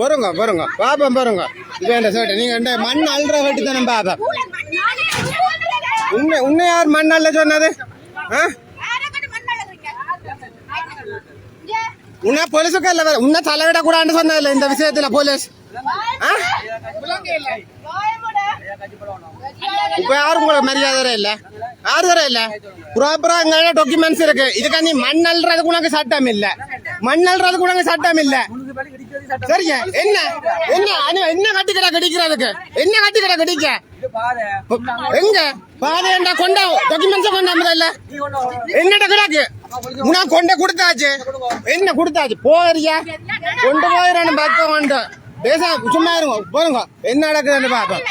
வருங்க வருங்க. பாப்போம் பாருங்க. இது என்ன சேட்டை நீங்க இந்த மண் அல்ற வெட்டி தானே பாப்பா? உன்னை உன்னை யார் மண் அல்ல சொன்னது? ஆ? உன்னை போலீஸுக்கு இல்ல வேற. உன்னை தலைவிட கூடாதுன்னு சொன்னதில்ல இந்த விஷயத்துல போலீஸ். இப்ப யாரும் உங்களுக்கு மரியாதை இல்ல? யாரு தர இல்ல? ப்ராப்பரா அங்க டாக்குமெண்ட்ஸ் இருக்கு. இதுக்கு நீ மண் அல்றதுக்கு உனக்கு சட்டம் இல்லை. மண் அல்றதுக்கு உனக்கு சட்டம் இல்ல. சரிங்க. என்ன? என்ன? அனு- என்ன கட்டிக்கடா கடிக்கிறதுக்கு என்ன கட்டிக்கடா கடிக்க? எங்க? பாதையண்டா கொண்டா? டாக்குமெண்ட்ஸ் கொண்டா முதல்ல என்னட்ட கிடக்கு? உனக்கு கொண்ட கொடுத்தாச்சு. என்ன கொடுத்தாச்சு? போறியா? கொண்டு போயிடணும் பக்கம் கொண்டு பேச சும்மா இருங்க. போருங்க என்ன நடக்குதுன்னு பாப்போம்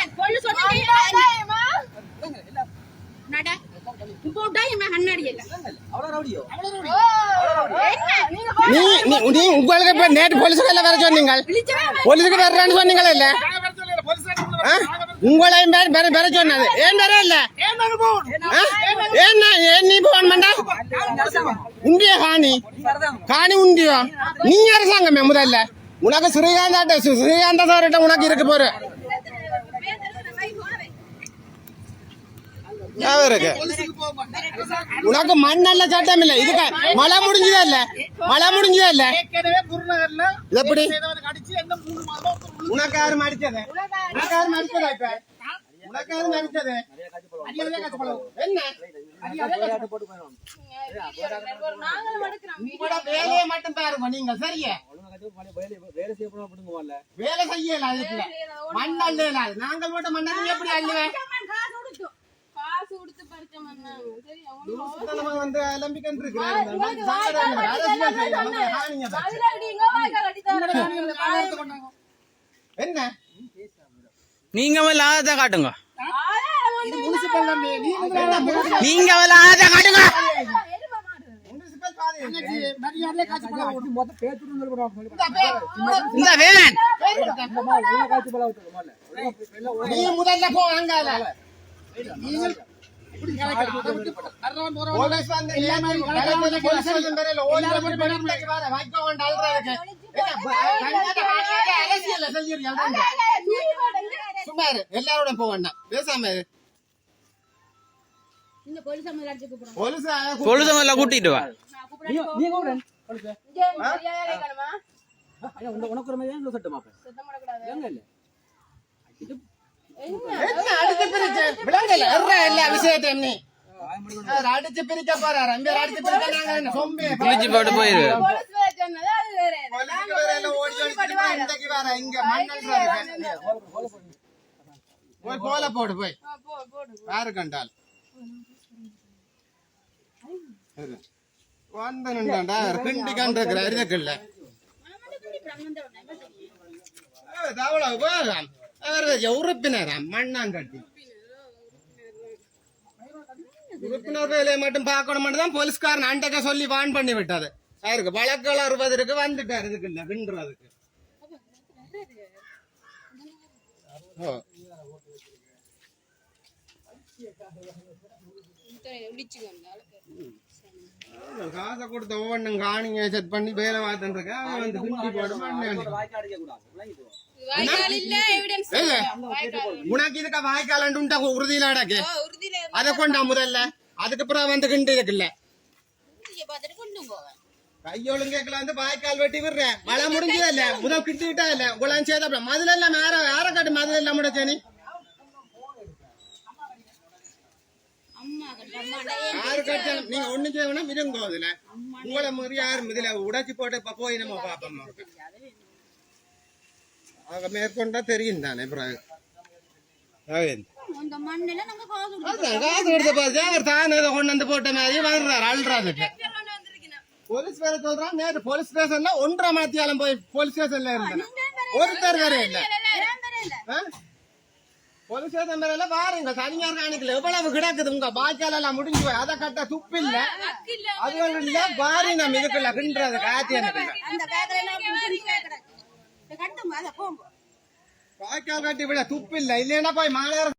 நீ நீ உங்களுக்கு இப்ப நேற்று போலீஸுக்கு வர சொன்னீங்க. போலீஸுக்கு வர்றேன்னு சொன்னீங்களா? உங்களையும் பேர் பேர பேர சொன்னது. ஏன் பேர இல்ல? ஏன்னா ஏன் நீ போன் பண்ணா? உண்டிய காணி. காணி உண்டியோ. நீ அரசாங்கமே முதல்ல. உனக்கு ஸ்ரீகாந்தாட்ட ஸ்ரீகாந்த சார்கிட்ட உனக்கு இருக்கு போற. இருக்கு உனக்கு மண்ணல்ல சட்டம் இல்ல. இதுக்கு மழை முடிஞ்சதா இல்ல? மழை முடிஞ்சதா இல்ல? ஏற்கனவே குருநகர்ல எப்படி? உனக்கு யாரும் மடிச்சது உனக்கு இப்ப? உனக்கு என்ன? வேலையை மட்டும் பாருங்க நீங்க சரியா? வேலை செய்யல அதுக்குள்ள. மண் அள்ளல நாங்கள் மட்டும் மண்ணா எப்படி அள்ளுவேன் என்ன நீங்க ஆதத்தை காட்டுங்க நீங்க ஆதத்தை காட்டுங்க இந்த நீ முதல்ல போ அங்கால வந்து எல்லாமே கலெக்டர் போலீஸ் வந்து பேரல ஓடி வந்து பெண்களுக்கு வர வைக்க வேண்டாம் அல்றதுக்கு என்ன கண்ணாடி காணியால அரசியல்ல செய்யறீங்க சும்மா இரு எல்லாரோட போக வேண்டாம் பேசாம போலீஸ் கூட்டிட்டு வா. மரியாதை கேட்கணுமா? விளங்கல எர்ற எல்லா விஷயத்தையும் நீ. அடிச்சு பிரிக்க போறாரு. அங்க அடிச்சு பிரிக்க நாங்க என்ன சொம்பி கிழிச்சு போட்டு போயிரு போய் கோல போடு போய். யாரு கண்டால். வந்து நின்றாண்டா? கிண்டி கண்டிருக்கிற அவ்வளவு உறுப்பினராம். மண்ணாங்கட்டி. உறுப்பினர் வேலையை மட்டும் பார்க்கணும் மட்டும் தான் போலீஸ்காரன் அண்டக்க சொல்லி வான் பண்ணி விட்டது. யாருக்கு வழக்குகள் அறுபதற்கு வந்துட்டார். இதுக்குல்ல கிண்டுறதுக்கு ஓ. இடிச்சுக்கோங்க காசை கொடுத்த ஒவ்வொன்றும் காணிங்க செட் பண்ணி வேலை பார்த்துட்டு இருக்கேன் அவன் வந்து ஏங்க, வாய்க்கால் உனக்கு இதுக்கு வாய்க்காலண்டு உண்டா? உறுதியில அடக்கு. அதை கொண்டா முதல்ல. அதுக்கு அப்புறம் வந்து கிண்டு இருக்குல்ல. கையோளும் கேட்கல வந்து வாய்க்கால் வெட்டி விடுறேன். மழை முடிஞ்சதல்ல. முதல் கிட்டி விட்டா இல்ல. உங்களாம் சேதப்பட மதுல எல்லாம் யார யார காட்டு மதுல எல்லாம் முடிச்சேனி யாரு கட்டாலும் நீங்க ஒண்ணு செய்யணும் இருங்கோ அதுல. உங்களை மாதிரி யாரும் இதுல உடைச்சு போட்டு இப்ப போய் நம்ம பாப்போம் ஆக மேற்கொண்டா தெரியும் தானே பிறகு. போலீஸ் வேற சொல்றான் நேற்று போலீஸ் ஸ்டேஷன்ல ஒன்றரை மணித்தியாலம் போய் போலீஸ் ஸ்டேஷன்ல இருந்தேன். ஒருத்தர் வேற இல்ல. வேற இல்ல பாருங்க தனியார் காணிக்கல எவ்வளவு கிடக்குது. உங்க பாய்க்கால எல்லாம் முடிஞ்சு போய் அதை கட்ட துப்பு இல்ல அது இல்ல பாருங்க இதுக்குள்ள கிண்டுறது காத்தி எனக்கு பாய்க்கால் கட்டி விட துப்பு இல்ல இல்லைன்னா போய் மாநகர